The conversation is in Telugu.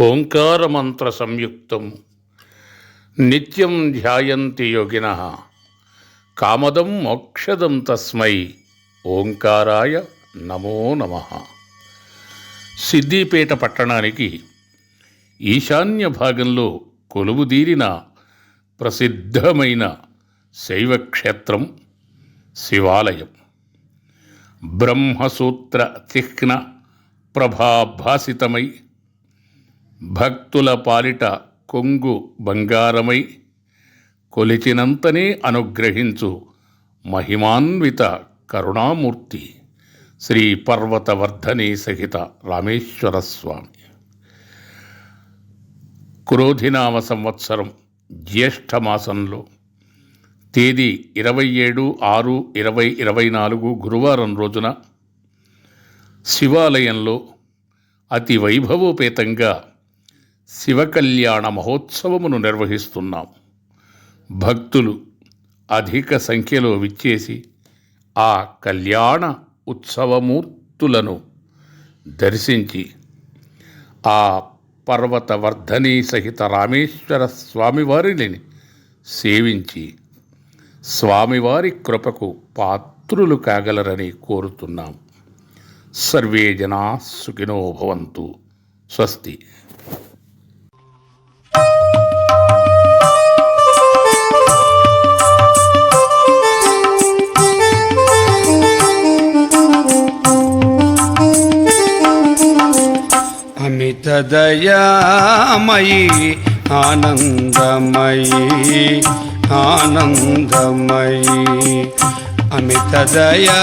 ఓంకారమంత్ర సంయుక్తం. నిత్యం ధ్యాయంతి యోగిన. కామదం మోక్షదం తస్మై. ఓంకారాయ నమో నమ. సిద్దిపేట పట్టణానికి ఈశాన్య భాగంలో కొలువుదీరిన ప్రసిద్ధమైన శైవక్షేత్రం శివాలయం. బ్రహ్మసూత్ర తిహ్న ప్రభాభాసితమై భక్తుల పాలిట కొంగు బంగారమై కొలిచినంతనే అనుగ్రహించు మహిమాన్విత కరుణామూర్తి శ్రీ పర్వతవర్ధని సహిత రామేశ్వర స్వామి క్రోధినామ సంవత్సరం జ్యేష్ఠమాసంలో తేదీ ఇరవై ఏడు ఆరు ఇరవై ఇరవై నాలుగు గురువారం రోజున శివాలయంలో అతి వైభవోపేతంగా శివకళ్యాణ మహోత్సవమును నిర్వహిస్తున్నాం. భక్తులు అధిక సంఖ్యలో విచ్చేసి ఆ కళ్యాణ ఉత్సవమూర్తులను దర్శించి ఆ పర్వతవర్ధని సహిత రామేశ్వర స్వామివారిని సేవించి స్వామివారి కృపకు పాత్రులు కాగలరని కోరుతున్నాం. సర్వే జనా సుఖినో భవంతు. స్వస్తి. అమితదయామయీ ఆనందమయీ ఆనందమయీ అమితదయా